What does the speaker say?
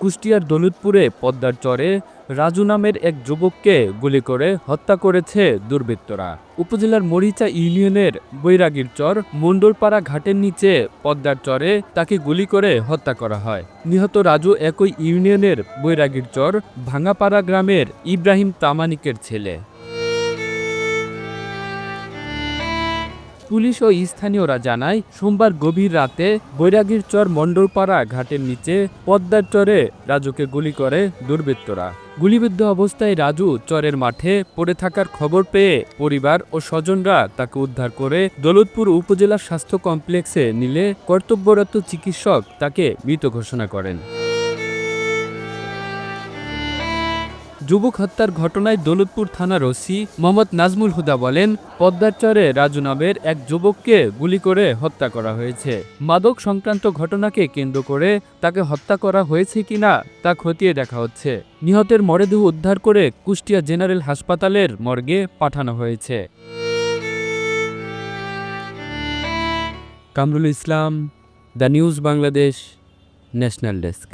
কুষ্টিয়ার দলিতপুরে পদ্মার চরে রাজু নামের এক যুবককে গুলি করে হত্যা করেছে দুর্বৃত্তরা। উপজেলার মরিচা ইউনিয়নের বৈরাগীর চর মণ্ডলপাড়া ঘাটের নিচে পদ্মার চরে তাকে গুলি করে হত্যা করা হয়। নিহত রাজু একই ইউনিয়নের বৈরাগীর চর ভাঙাপাড়া গ্রামের ইব্রাহিম তামানিকের ছেলে। পুলিশ ও স্থানীয়রা জানায়, সোমবার গভীর রাতে বৈরাগীর চর মণ্ডলপাড়া ঘাটের নিচে পদ্মার চরে রাজুকে গুলি করে দুর্বৃত্তরা। গুলিবিদ্ধ অবস্থায় রাজু চরের মাঠে পড়ে থাকার খবর পেয়ে পরিবার ও স্বজনরা তাকে উদ্ধার করে দৌলতপুর উপজেলা স্বাস্থ্য কমপ্লেক্সে নিলে কর্তব্যরত চিকিৎসক তাকে মৃত ঘোষণা করেন। যুবক হত্যার ঘটনায় দৌলতপুর থানার ওসি মোহাম্মদ নাজমুল হুদা বলেন, পদ্মার চরে রাজু নামের এক যুবককে গুলি করে হত্যা করা হয়েছে। মাদক সংক্রান্ত ঘটনাকে কেন্দ্র করে তাকে হত্যা করা হয়েছে কিনা তা খতিয়ে দেখা হচ্ছে। নিহতের মরদেহ উদ্ধার করে কুষ্টিয়া জেনারেল হাসপাতালের মর্গে পাঠানো হয়েছে। Kamrul Islam, The News Bangladesh, national desk.